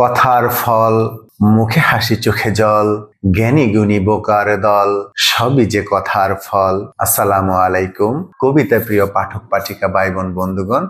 কথার ফল, মুখে হাসি, চোখে জল, জ্ঞানী গুণী বোকার দল, সবই যে কথার ফল। আসসালামু আলাইকুম। কবিতা প্রিয় পাঠক, পাঠিকা ভাই বোন বন্ধুগণ,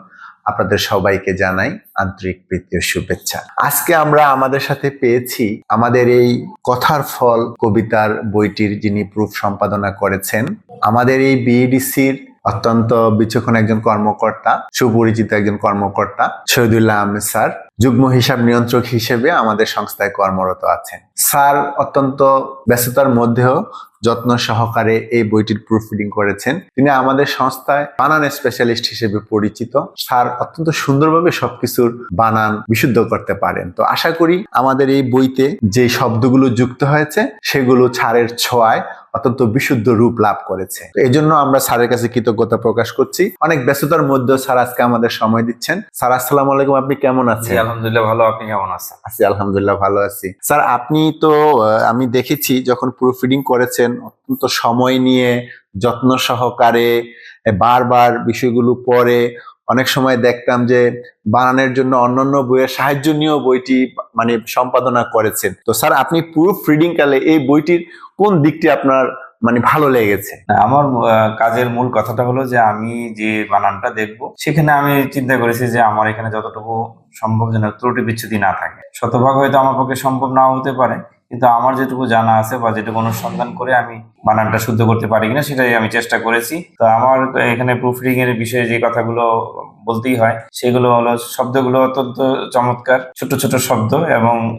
আপনাদের সবাইকে জানাই আন্তরিক প্রীতি শুভেচ্ছা। আজকে আমরা আমাদের সাথে পেয়েছি আমাদের এই কথার ফল কবিতার বইটির যিনি প্রুফ সম্পাদনা করেছেন, আমাদের এই বিএডিসির অত্যন্ত বিচক্ষণ একজন কর্মকর্তা, সুপরিচিত একজন কর্মকর্তা, শহীদুল্লাহ আহমেদ স্যার। যুগ্ম হিসাব নিয়ন্ত্রক হিসেবে আমাদের সংস্থায় কর্মরত আছেন। স্যার অত্যন্ত ব্যস্ততার মধ্যেও যত্ন সহকারে এই বইটির প্রুফরিডিং করেছেন। তিনি আমাদের সংস্থায় বানান স্পেশালিস্ট হিসেবে পরিচিত। স্যার অত্যন্ত সুন্দরভাবে সবকিছুর বানান বিশুদ্ধ করতে পারেন। তো আশা করি আমাদের এই বইতে যে শব্দগুলো যুক্ত হয়েছে, সেগুলো ছাড়ের ছোঁয়ায় অত্যন্ত বিশুদ্ধ রূপ লাভ করেছে। এই জন্য আমরা স্যারের কাছে কৃতজ্ঞতা প্রকাশ করছি। অনেক ব্যস্ততার মধ্যেও স্যার আজকে আমাদের সময় দিচ্ছেন। স্যার, আসসালামু আলাইকুম। আপনি কেমন আছেন? আলহামদুলিল্লাহ ভালো, আপনি কেমন আছেন? আছি, আলহামদুলিল্লাহ ভালো আছি। স্যার, আপনি তো আমি দেখেছি যখন প্রুফ রিডিং করেছেন, অত্যন্ত সময় নিয়ে, যত্ন সহকারে বারবার বিষয়গুলো পড়ে অনেক সময় দেখতাম যে, বানানের জন্য অন্যান্য বইয়ের সাহায্য নিয়েও বইটি মানে সম্পাদনা করেছেন। তো স্যার, আপনি প্রুফ রিডিং কালে এই বইটির কোন দিকটি আপনার মানে ভালো লেগেছে। আমার কাজের মূল কথাটা হলো যে আমি যে বানানটা দেখব, সেখানে আমি চিন্তা করেছি যে আমার এখানে যতটুকু সম্ভব যেন ত্রুটি বিচ্ছুতি না থাকে। শতভাগ হয়তো আমার পক্ষে সম্ভব নাও হতে পারে, কিন্তু আমার যেটুকু জানা আছে বা যেটুকু অনুসন্ধান করে আমি বানানটা শুদ্ধ করতে পারি কিনা, সেটাই আমি চেষ্টা করেছি। তো আমার এখানে প্রুফ রিডিং এর বিষয়ে যে কথাগুলো বলতেই হয়। সেগুলো হলো শব্দগুলো অত্যন্ত চমৎকার ছোট ছোট শব্দ এবং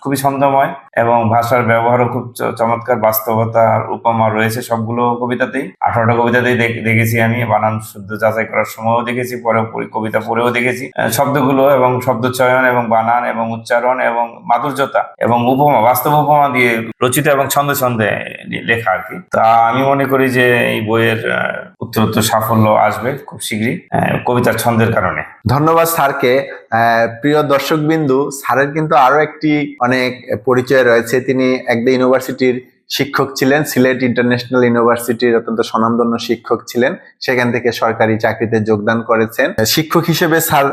খুবই ছন্দময় এবং ভাষার ব্যবহারও খুব চমৎকার। বাস্তবতার উপমা রয়েছে সবগুলো কবিতাতেই। আঠারোটা কবিতাতেই দেখ- দেখেছি আমি। বানান শুদ্ধ যাচাই করার সময়ও দেখেছি পরে কবিতা পড়েও দেখেছি। শব্দগুলো এবং শব্দ চয়ন এবং বানান এবং উচ্চারণ এবং মাধুর্যতা এবং উপমা বাস্তব উপমা দিয়ে রচিত এবং ছন্দে ছন্দে লেখা আর কি। তা আমি মনে করি যে এই বইয়ের উত্তরোত্তর সাফল্য আসবে খুব শীঘ্রই। আহ, কবিতার ছন্দের কারণে। ধন্যবাদ স্যারকে। প্রিয় দর্শক বিন্দু স্যারের কিন্তু আরও একটি অনেক পরিচয় রয়েছে। তিনি একদা ইউনিভার্সিটির শিক্ষক ছিলেন, সিলেট ইন্টারন্যাশনাল ইউনিভার্সিটির অত্যন্ত স্বনামধন্য শিক্ষক ছিলেন। সেখান থেকে সরকারি চাকরিতে যোগদান করেছেন। শিক্ষক হিসেবে স্যার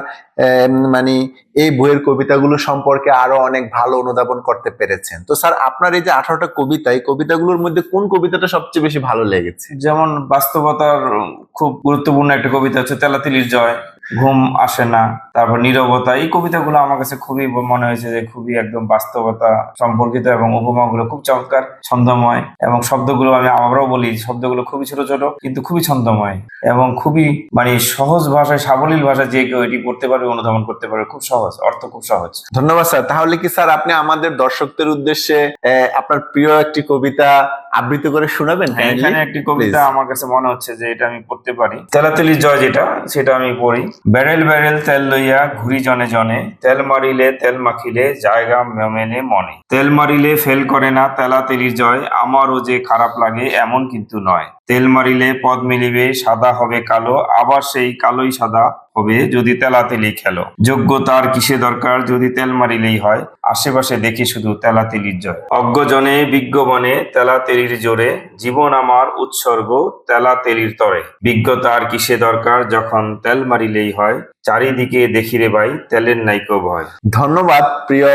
মানে এই বইয়ের কবিতাগুলো সম্পর্কে আরও অনেক ভালো অনুধাবন করতে পেরেছেন। তো স্যার, আপনার এই যে আঠারোটা কবিতা, এই কবিতাগুলোর মধ্যে কোন কবিতাটা সবচেয়ে বেশি ভালো লেগেছে? যেমন বাস্তবতার খুব গুরুত্বপূর্ণ একটা কবিতা হচ্ছে, তেলাতিলির জয়, ঘুম আসে না। তারপর নীরবতা এই কবিতাগুলো আমার কাছে খুবই মনে হয়েছে যে খুবই একদম বাস্তবতা সম্পর্কিত এবং উপমাগুলো খুব চমৎকার ছন্দময় এবং শব্দগুলো আমি আমরাও বলি শব্দগুলো খুবই ছোট ছোট কিন্তু খুবই ছন্দময় এবং খুবই মানে সহজ ভাষায় সাবলীল ভাষায় যে কেউ এটি পড়তে পারবে অনুধাবন করতে পারবে খুব সহজ অর্থ খুব সহজ। ধন্যবাদ স্যার। তাহলে কি স্যার আপনি আমাদের দর্শকদের উদ্দেশ্যে আপনার প্রিয় একটি কবিতা আবৃত্তি করে শোনাবেন? হ্যাঁ, এখানে একটি কবিতা আমার কাছে মনে হচ্ছে যে এটা আমি পড়তে পারি। তেলাতেলি জয় যেটা সেটা আমি পড়ি। ব্যারেল ব্যারেল তেল লইয়া ঘুরি জনে জনে, তেল মারিলে তেল মাখিলে, জায়গা মেলে মনে। তেল মারিলে ফেল করে না তেলাতেলি জয়, আমারও যে খারাপ লাগে এমন কিন্তু নয়। তেল মারিলে পদ মিলিবে, সাদা হবে কালো, আবার সেই কালোই সাদা। হবে যদি তেলাতেলি খেলো। যোগ্যতার কিসে দরকার? যদি তেল মারিলেই হয়, আশেপাশে দেখি শুধু তেলাতেলির জয়। অজ্ঞজনে, বিজ্ঞবনে, তেলাতেলির জোরে, জীবন আমার উৎসর্গ, তেলাতেলির তরে। বিজ্ঞতার কিসে দরকার? যখন তেল মারিলেই হয়, চারিদিকে দেখি রে ভাই, তেলের নাইকো ভয়। ধন্যবাদ, প্রিয়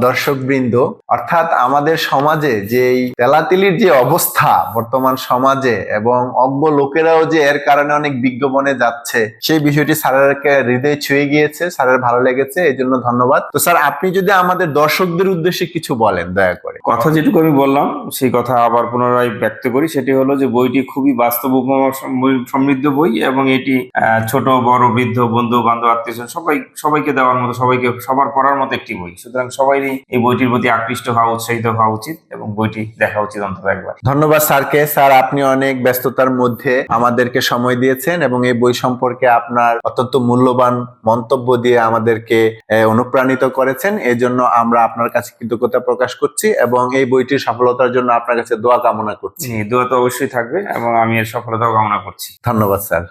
দর্শক বৃন্দ অর্থাৎ আমাদের সমাজে যে তেলাতিলির যে অবস্থা, বর্তমান সমাজে এবং অজ্ঞ লোকেরাও যে এর কারণে অনেক বিজ্ঞাপনে যাচ্ছে, সেই বিষয়টি স্যারেরকে হৃদয়ে ছুঁয়ে গিয়েছে স্যারের ভালো লেগেছে এই জন্য ধন্যবাদ। তো স্যার আপনি যদি আমাদের দর্শকদের উদ্দেশ্যে কিছু বলেন দয়া করে। কথা যেটুকু আমি বললাম সেই কথা আবার পুনরায় ব্যক্ত করি সেটি হলো যে বইটি খুবই বাস্তব উপমা সমৃদ্ধ বই এবং এটি ছোট বড় বৃদ্ধ বন্ধু বান্ধব আত্মীয় সবাই সবাইকে দেওয়ার মতো সবাইকে সবার পড়ার মতো একটি বই। সুতরাং সবাই এই বইটির প্রতি আকৃষ্ট হওয়া উৎসাহিত হওয়া উচিত এবং বইটি দেখা উচিত অন্তত একবার। ধন্যবাদ স্যারকে। স্যার আপনি অনেক ব্যস্ততার মধ্যে আমাদেরকে সময় দিয়েছেন এবং এই বই সম্পর্কে আপনার অত্যন্ত মূল্যবান মন্তব্য দিয়ে আমাদেরকে অনুপ্রাণিত করেছেন। এই জন্য আমরা আপনার কাছে কৃতজ্ঞতা প্রকাশ করছি এবং এই বইটির সফলতার জন্য আপনার কাছে দোয়া কামনা করছি। দোয়া তো অবশ্যই থাকবে এবং আমি এর সফলতাও কামনা করছি। ধন্যবাদ স্যার।